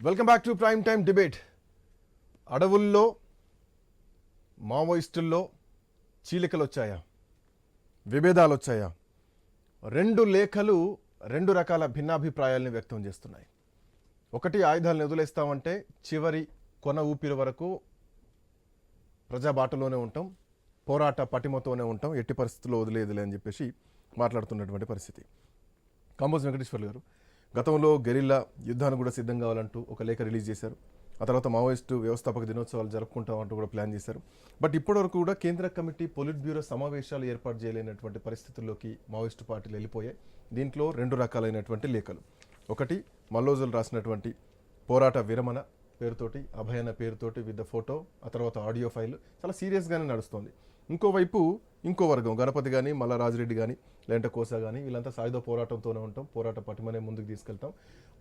Welcome back to prime time debate అడవుల్లో మావోయిస్టుల్లో చీలికలు వచ్చాయా విభేదాలు వచ్చాయా రెండు లేఖలు రెండు రకాల భిన్నాభిప్రాయాలను వ్యక్తం చేస్తున్నాయి. ఒకటి ఆయుధాలను వదిలేస్తామంటే చివరి కొన ఊపిరి వరకు ప్రజాబాటలోనే ఉంటాం పోరాట పటిమతోనే ఉంటాం ఎట్టి పరిస్థితుల్లో వదిలేదులే అని చెప్పేసి మాట్లాడుతున్నటువంటి పరిస్థితి. కంబోజ్ వెంకటేశ్వర్లు గారు గతంలో గెరిల్లా యుద్ధానికి కూడా సిద్ధం కావాలంటూ ఒక లేఖ రిలీజ్ చేశారు. ఆ తర్వాత మావోయిస్టు వ్యవస్థాపక దినోత్సవాలు జరుపుకుంటామంటూ కూడా ప్లాన్ చేశారు. బట్ ఇప్పటివరకు కూడా కేంద్ర కమిటీ పొలిట్ బ్యూరో సమావేశాలు ఏర్పాటు చేయలేనటువంటి పరిస్థితుల్లోకి మావోయిస్టు పార్టీలు వెళ్ళిపోయాయి. దీంట్లో రెండు రకాలైనటువంటి లేఖలు. ఒకటి మల్లోజులు రాసినటువంటి పోరాట విరమణ పేరుతోటి అభయన పేరుతోటి విత్ ద ఫోటో ఆ తర్వాత ఆడియో ఫైల్. చాలా సీరియస్గానే నడుస్తుంది. ఇంకోవైపు ఇంకో వర్గం గణపతి కానీ మల్లారాజిరెడ్డి కానీ లేదంటే కోసా కానీ వీళ్ళంతా సాయుధ పోరాటంతోనే ఉంటాం పోరాట పటిమనే ముందుకు తీసుకెళ్తాం.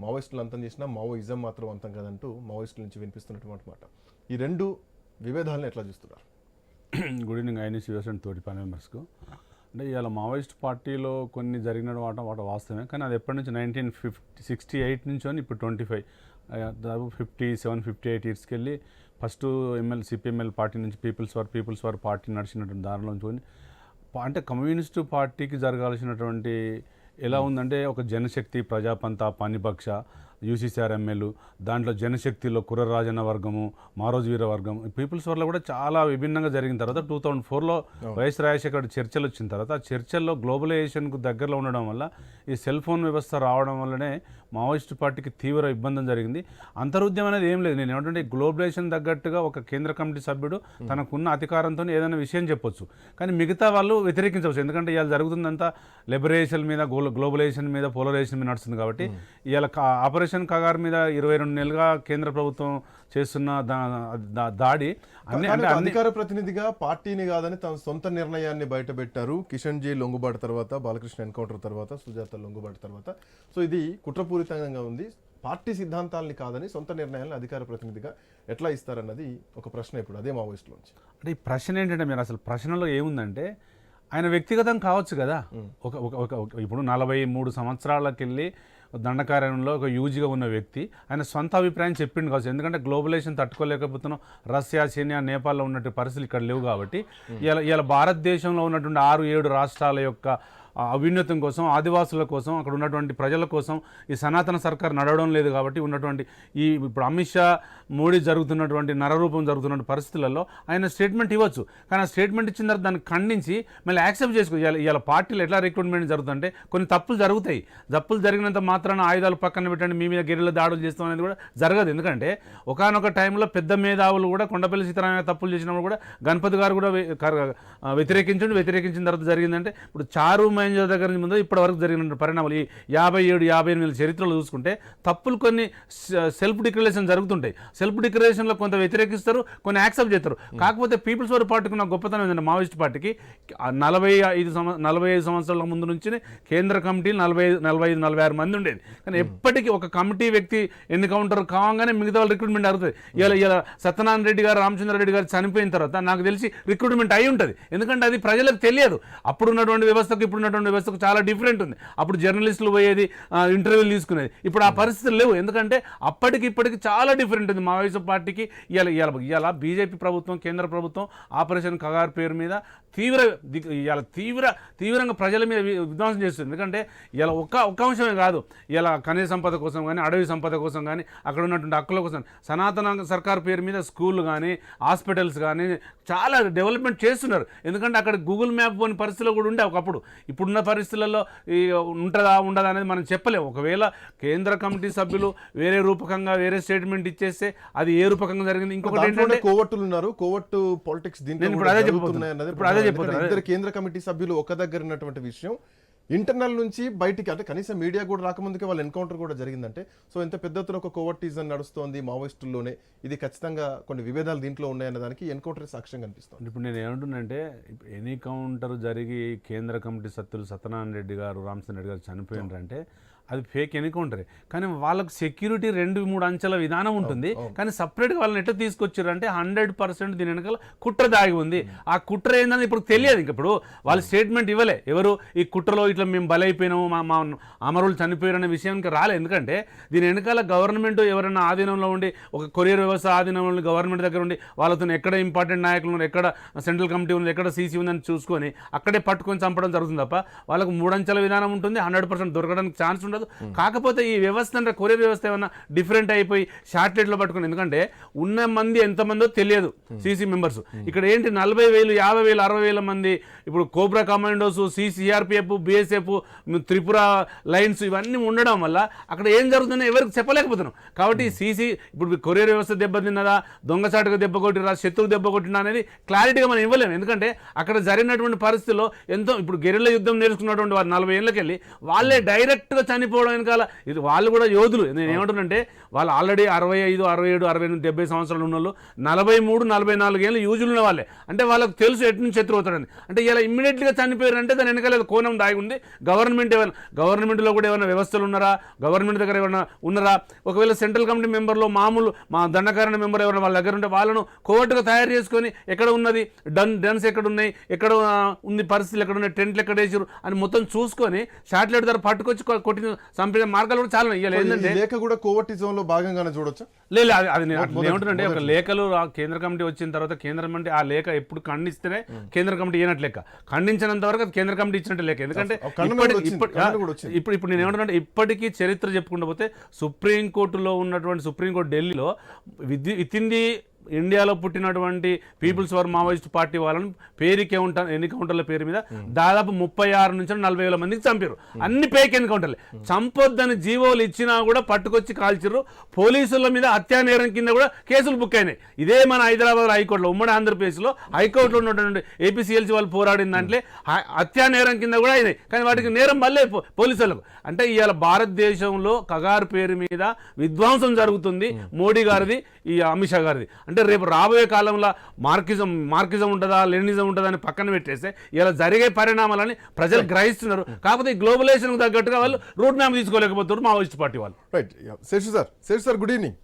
మావోయిస్టులు అంతం చేసినా మావోయిజం మాత్రం అంతం కాదంటూ మావోయిస్టుల నుంచి వినిపిస్తున్నటువంటి మాట. ఈ రెండు విభేదాలను ఎట్లా చూస్తున్నారు? గుడ్ ఈవినింగ్ ఐఎన్ఎస్ యూఎస్ తోటి పని మెంబర్స్కు అంటే ఇవాళ మావోయిస్ట్ పార్టీలో కొన్ని జరిగిన వాట వాట వాస్తవమే కానీ అది ఎప్పటి నుంచి? నైన్టీన్ ఫిఫ్టీ సిక్స్టీ ఎయిట్ నుంచి ఇప్పుడు ట్వంటీ ఫైవ్ దాదాపు ఫిఫ్టీ సెవెన్ ఫిఫ్టీ ఎయిట్ ఇయర్స్కి వెళ్ళి ఫస్ట్ ఎంఎల్ సిపిఎంఎల్ పార్టీ నుంచి people's war people's war party నడిచినటువంటి దారిలో చూని అంటే కమ్యూనిస్టు పార్టీకి జరగాల్సినటువంటి ఎలా ఉందంటే ఒక జనశక్తి ప్రజాపంత పానిపక్ష యూసీసీఆర్ ఎమ్మెల్యే దాంట్లో జనశక్తిలో కుర్రరాజన్న వర్గము మారోజు వీర వర్గం పీపుల్స్ వార్లో కూడా చాలా విభిన్నంగా జరిగిన తర్వాత టూ థౌజండ్ ఫోర్లో వైఎస్ రాజశేఖర్ చర్చలు వచ్చిన తర్వాత ఆ చర్చల్లో గ్లోబలైజేషన్కు దగ్గరలో ఉండడం వల్ల ఈ సెల్ ఫోన్ వ్యవస్థ రావడం వల్లనే మావోయిస్ట్ పార్టీకి తీవ్ర ఇబ్బంది జరిగింది. అంతరుద్యమం అనేది ఏం లేదు. నేను ఏమంటే గ్లోబలైజేషన్ తగ్గట్టుగా ఒక కేంద్ర కమిటీ సభ్యుడు తనకున్న అధికారంతో ఏదైనా విషయం చెప్పొచ్చు. కానీ మిగతా వాళ్ళు వ్యతిరేకించవచ్చు. ఎందుకంటే ఇవాళ జరుగుతుందంతా లిబరేషన్ మీద గ్లో- గ్లోబలైజేషన్ మీద పోలరైజేషన్ మీద నడుస్తుంది కాబట్టి ఇవాళ కా- ఆపరేషన్ కగార్ మీద ఇరవై రెండు నెలలుగా కేంద్ర ప్రభుత్వం చేస్తున్న దాడి అన్ని అంటే అధికార ప్రతినిధిగా పార్టీని కాదని తన సొంత నిర్ణయాన్ని బయటపెట్టారు. కిషన్ జీ లొంగుబాటు తర్వాత బాలకృష్ణ ఎన్కౌంటర్ తర్వాత సుజాత లొంగుబాటు తర్వాత. సో ఇది కుట్రపూరితంగా ఉంది. పార్టీ సిద్ధాంతాలని కాదని సొంత నిర్ణయాలను అధికార ప్రతినిధిగా ఎట్లా ఇస్తారన్నది ఒక ప్రశ్న ఇప్పుడు అదే మావోయిస్టులోంచి. అంటే ఈ ప్రశ్న ఏంటంటే మీరు అసలు ప్రశ్నలో ఏముందంటే ఆయన వ్యక్తిగతం కావచ్చు కదా. ఒక ఒక ఇప్పుడు నలభై మూడు సంవత్సరాలకు వెళ్ళి దండకార్యంలో ఒక యూజీగా ఉన్న వ్యక్తి. ఆయన సొంత అభిప్రాయం చెప్పిండు కావచ్చు. ఎందుకంటే గ్లోబలైజేషన్ తట్టుకోలేకపోతున్నాం. రష్యా చైనా నేపాల్లో ఉన్నటువంటి పరిస్థితులు ఇక్కడ లేవు కాబట్టి. ఇలా ఇలా భారతదేశంలో ఉన్నటువంటి ఆరు ఏడు రాష్ట్రాల యొక్క అభ్యున్నతం కోసం ఆదివాసుల కోసం అక్కడ ఉన్నటువంటి ప్రజల కోసం ఈ సనాతన సర్కార్ నడవడం లేదు కాబట్టి ఉన్నటువంటి ఈ ఇప్పుడు అమిత్ షా మోడీ జరుగుతున్నటువంటి నరరూపం జరుగుతున్న పరిస్థితులలో ఆయన స్టేట్మెంట్ ఇవ్వచ్చు. కానీ ఆ స్టేట్మెంట్ ఇచ్చిన తర్వాత దాన్ని ఖండించి మళ్ళీ యాక్సెప్ట్ చేసుకో ఇవాళ పార్టీలు ఎట్లా రిక్రూట్మెంట్ జరుగుతుందంటే కొన్ని తప్పులు జరుగుతాయి. తప్పులు జరిగినంత మాత్రాన ఆయుధాలు పక్కన పెట్టండి మీ మీద గెరిల దాడులు చేస్తాం అనేది కూడా జరగదు. ఎందుకంటే ఒకనొక టైంలో పెద్ద మేధావులు కూడా కొండపల్లి సీతారామయ్య తప్పులు చేసినప్పుడు కూడా గణపతి గారు కూడా వ్యతిరేకించండి వ్యతిరేకించిన తర్వాత జరిగిందంటే ఇప్పుడు చారు మహేంద్ర దగ్గర నుంచి ముందు ఇప్పటి వరకు జరిగిన పరిణామాలు ఈ యాభై ఏడు యాభై ఎనిమిది చరిత్రలో చూసుకుంటే తప్పులు కొన్ని సెల్ఫ్ డిక్లరేషన్ జరుగుతుంటాయి. సెల్ఫ్ డిక్లరేషన్లో కొంత వ్యతిరేకిస్తారు కొన్ని యాక్సెప్ట్ చేస్తారు. కాకపోతే పీపుల్స్ వారి పార్టీకి ఉన్న గొప్పతనం ఏంటంటే మావోయిస్ట్ పార్టీకి నలభై ఐదు సంవ నలభై ఐదు సంవత్సరాల ముందు నుంచి కేంద్ర కమిటీ నలభై ఐదు నలభై ఐదు నలభై ఆరు మంది ఉండేది. కానీ ఎప్పటికీ ఒక కమిటీ వ్యక్తి ఎన్నికౌంటర్ కాగానే మిగతా వాళ్ళు రిక్రూట్మెంట్ జరుగుతుంది ఇలా ఇలా సత్యనారాయణ రెడ్డి గారు రామచంద్ర రెడ్డి గారు చనిపోయిన తర్వాత నాకు తెలిసి రిక్రూట్మెంట్ అయి ఉంటుంది. ఎందుకంటే అది ప్రజలకు తెలియదు. అప్పుడు ఉన్నటువంటి వ్యవస్థకు ఇప్పుడు ఉన్నటువంటి వ్యవస్థకు చాలా డిఫరెంట్ ఉంది. అప్పుడు జర్నలిస్టులు పోయేది ఇంటర్వ్యూలు తీసుకునేది. ఇప్పుడు ఆ పరిస్థితులు లేవు. ఎందుకంటే అప్పటికి ఇప్పటికి చాలా డిఫరెంట్ ఉంది మావోయిస్ట్ పార్టీకి. ఇవాళ ఇవాళ ఇవాళ బీజేపీ ప్రభుత్వం కేంద్ర ప్రభుత్వం ఆపరేషన్ కగార్ పేరు మీద తీవ్ర ఇవాళ తీవ్ర తీవ్రంగా ప్రజల మీద విధ్వంసం చేస్తుంది. ఎందుకంటే ఇలా ఒక్క ఒక్క అంశమే కాదు. ఇలా ఖనిజ సంపద కోసం కానీ అడవి సంపద కోసం కానీ అక్కడ ఉన్నటువంటి హక్కుల కోసం సనాతన సర్కార్ పేరు మీద స్కూళ్ళు కానీ హాస్పిటల్స్ కానీ చాలా డెవలప్మెంట్ చేస్తున్నారు. ఎందుకంటే అక్కడ గూగుల్ మ్యాప్ పోని పరిస్థితిలో కూడా ఉండే ఒకప్పుడు. ఇప్పుడున్న పరిస్థితులలో ఈ ఉంటుందా ఉండదా అనేది మనం చెప్పలేము ఒకవేళ కేంద్ర కమిటీ సభ్యులు వేరే రూపకంగా వేరే స్టేట్మెంట్ ఇచ్చేస్తే అది ఏ రూపకంగా జరిగింది? ఇంకొకటి ఏంటంటే కోవట్టులు ఉన్నారు. కోవట్టు పాలిటిక్స్ దీంట్లో ఇప్పుడు కూడా అదే ఇప్పుడు అదే కేంద్ర కమిటీ సభ్యులు ఒక దగ్గర ఉన్నటువంటి విషయం. ఇంటర్నల్ నుంచి బయటికి అంటే కనీసం మీడియా కూడా రాకముందుకే వాళ్ళ ఎన్కౌంటర్ కూడా జరిగిందంటే సో ఇంత పెద్ద ఎత్తున ఒక టీజన్ నడుస్తోంది మావోయిస్టుల్లోనే. ఇది ఖచ్చితంగా కొన్ని విభేదాలు దీంట్లో ఉన్నాయన్న దానికి ఎన్కౌంటర్ సాక్ష్యం కనిపిస్తుంది. ఇప్పుడు నేను ఏమంటున్నానంటే ఎన్కౌంటర్ జరిగి కేంద్ర కమిటీ సత్యులు సత్యనారాయణ రెడ్డి గారు రామచంద్ర రెడ్డి గారు చనిపోయినారంటే అది ఫేక్ ఎన్కౌంటరే కానీ వాళ్ళకు సెక్యూరిటీ రెండు మూడు అంచెల విధానం ఉంటుంది. కానీ సపరేట్గా వాళ్ళని ఎట్లా తీసుకొచ్చారు అంటే హండ్రెడ్ పర్సెంట్ దీని వెనకాల కుట్ర దాగి ఉంది. ఆ కుట్ర ఏందని ఇప్పుడు తెలియదు ఇంక ఇప్పుడు. వాళ్ళు స్టేట్మెంట్ ఇవ్వలే. ఎవరు? ఈ కుట్రలో ఇట్లా మేము బలైపోయినాము మా మా అమరులు చనిపోయారు అనే విషయానికి రాలే. ఎందుకంటే దీని వెనకాల గవర్నమెంట్ ఎవరైనా ఆధీనంలో ఉండి ఒక కొరియర్ వ్యవస్థ ఆధీనంలో ఉండి గవర్నమెంట్ దగ్గర ఉండి వాళ్ళతో ఎక్కడ ఇంపార్టెంట్ నాయకులు ఉన్నారు ఎక్కడ సెంట్రల్ కమిటీ ఉంది ఎక్కడ సీసీ ఉందని చూసుకొని అక్కడే పట్టుకొని చంపడం జరుగుతుంది తప్ప వాళ్ళకు మూడంచెల విధానం ఉంటుంది హండ్రెడ్ పర్సెంట్ దొరకడానికి ఛాన్స్ ఉండదు. కాకపోతే ఈ వ్యవస్థ అంటే కొరియర్ వ్యవస్థ ఏమన్నా డిఫరెంట్ అయిపోయి షార్ట్లెట్లో పట్టుకుని ఎందుకంటే ఉన్న మంది ఎంతమందో తెలియదు సీసీ మెంబర్స్. ఇక్కడ ఏంటి నలభై వేలు యాభై వేలు అరవై వేల మంది ఇప్పుడు cobra commandos CRPF BSF Tripura lines ఇవన్నీ ఉండడం వల్ల అక్కడ ఏం జరుగుతుందో ఎవరికి చెప్పలేకపోతున్నాం. కాబట్టి సీసీ ఇప్పుడు కొరియర్ వ్యవస్థ దెబ్బతిన్నదా దొంగచాటుగా దెబ్బ కొట్టిరా శత్రువు దెబ్బ కొట్టినా అనేది క్లారిటీగా మనం ఇవ్వలేము ఎందుకంటే అక్కడ జరిగినటువంటి పరిస్థితుల్లో ఎంతో ఇప్పుడు గెరిల్ల యుద్ధం నేర్చుకున్నటువంటి వారు నలభై ఏళ్ళకెళ్ళి వాళ్ళే డైరెక్ట్గా చనిపోవడం వెనకాల ఇది వాళ్ళు కూడా యోధులు. నేను ఏమంటున్నానంటే వాళ్ళు ఆల్రెడీ అరవై ఐదు అరవై ఏడు అరవై ఎనిమిది డెబ్బై సంవత్సరాలు ఉన్న వాళ్ళు నలభై మూడు నలభై నాలుగు ఏళ్ళు యూజులు ఉన్న వాళ్ళే. అంటే వాళ్ళకి తెలుసు ఎటు నుంచి శత్రు అవుతాడని అంటే ఇలా ఇమ్మీడియట్గా చనిపోయారంటే దాని వెనకాల కోణం దాగి ఉంది. గవర్నమెంట్ ఏమైనా గవర్నమెంట్లో కూడా ఏమైనా వ్యవస్థలు ఉన్నారా? గవర్నమెంట్ దగ్గర ఏమైనా ఉన్నారా? ఒకవేళ సెంట్రల్ కమిటీ మెంబర్లో మామూలు మా దండకారణ మెంబర్ ఎవరైనా వాళ్ళ దగ్గర ఉంటే వాళ్ళను కోర్టుగా తయారు చేసుకొని ఎక్కడ ఉన్నది? డన్ డన్స్ ఎక్కడ ఉన్నాయి ఎక్కడ ఉంది పరిస్థితులు ఎక్కడ ఉన్నాయి టెంట్లు ఎక్కడ వేసారు అని మొత్తం చూసుకొని షార్ట్లెట్ ద్వారా పట్టుకొచ్చి కొట్టిన చంపిన మార్గాలు కూడా చాలా. ఇవాళ ఏంటంటే లేఖ కూడా కోవటిజం లో భాగంగానే చూడొచ్చా లేదు అది అది ఒక లేఖలు కేంద్ర కమిటీ వచ్చిన తర్వాత కేంద్ర కమిటీ ఆ లేఖ ఎప్పుడు ఖండిస్తేనే కేంద్ర కమిటీ ఇవ్వనట్టు లెక్క ఖండించినంత వరకు అది కేంద్ర కమిటీ ఇచ్చినట్టు లెక్క ఎందుకంటే. ఇప్పుడు ఇప్పుడు నేను ఏమంటున్నా ఇప్పటికీ చరిత్ర చెప్పుకుంటూ పోతే సుప్రీంకోర్టులో ఉన్నటువంటి సుప్రీంకోర్టు ఢిల్లీలో విత్ ది ఇండియాలో పుట్టినటువంటి పీపుల్స్ వర్ మావోయిస్ట్ పార్టీ వాళ్ళని పేరుకి ఎన్కౌంటర్ ఎన్కౌంటర్ల పేరు మీద దాదాపు ముప్పై ఆరు నుంచి నలభై వేల మందికి చంపారు అన్ని పేక్ ఎన్కౌంటర్లే చంపొద్దని జీవోలు ఇచ్చినా కూడా పట్టుకొచ్చి కాల్చిర్రు. పోలీసుల మీద హత్యా నేరం కింద కూడా కేసులు బుక్ అయినాయి. ఇదే మన హైదరాబాద్ హైకోర్టులో ఉమ్మడి ఆంధ్రప్రదేశ్లో హైకోర్టులో ఉన్నటువంటి ఏపీసీఎల్సీ వాళ్ళు పోరాడిన దాంట్లో హ- హత్యా నేరం కింద కూడా అయినాయి. కానీ వాటికి నేరం మళ్ళీ పోలీసులకు. అంటే ఇవాళ భారతదేశంలో కగారు పేరు మీద విధ్వంసం జరుగుతుంది మోడీ గారిది ఈ అమిత్ షా గారిది. అంటే రేపు రాబోయే కాలంలో మార్కిజం మార్కిజం ఉంటుందా లెనిజం ఉంటుందా అని పక్కన పెట్టేస్తే ఇలా జరిగే పరిణామాలని ప్రజలు గ్రహిస్తున్నారు. కాకపోతే ఈ గ్లోబలైజేషన్కు తగ్గట్టుగా వాళ్ళు రూట్ మ్యాప్ తీసుకోలేకపోతున్నారు మావోయిస్ట్ పార్టీ వాళ్ళు. Right Seshu sir Seshu sir good evening